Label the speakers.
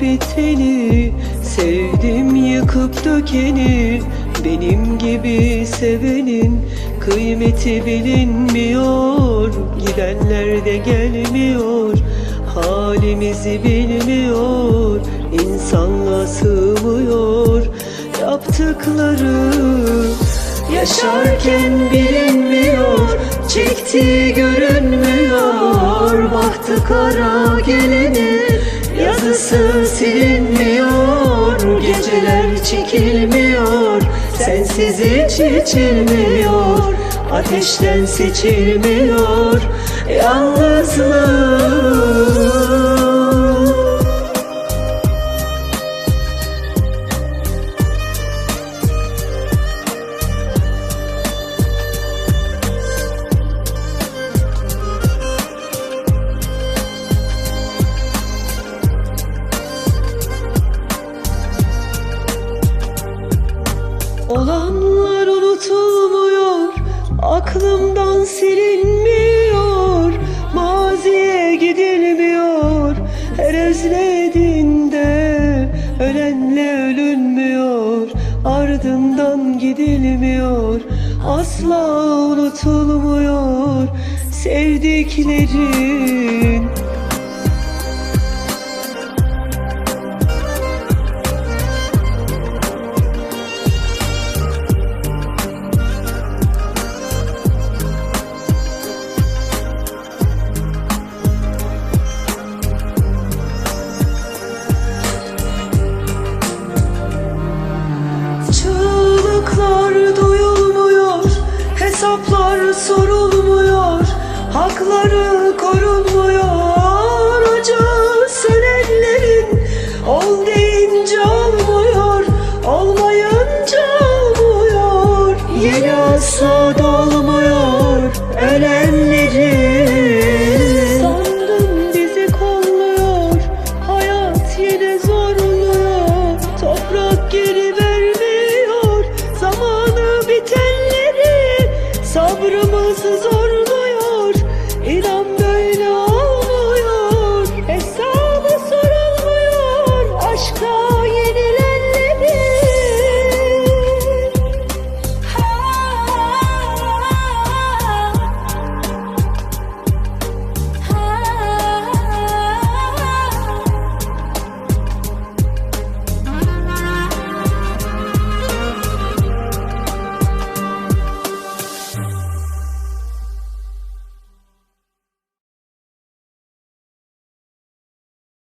Speaker 1: biteni Sevdim yıkıp dökeni Benim gibi sevenin Kıymeti bilinmiyor Gidenler de gelmiyor Halimizi bilmiyor İnsanla sığmıyor. Yaptıkları Yaşarken bilinmiyor Çektiği görünmüyor kara geleni Yazısı silinmiyor Geceler çekilmiyor Sensiz hiç içilmiyor Ateşten seçilmiyor Yalnızlık Olanlar unutulmuyor, aklımdan silinmiyor, maziye gidilmiyor, her özlediğinde ölenle ölünmüyor, ardından gidilmiyor, asla unutulmuyor sevdiklerin. hesaplar sorulmuyor Hakları korunmuyor. Acı senenlerin ol deyince olmuyor Olmayınca olmuyor. Yeni asla dolmuyor Ölen sabrımı sız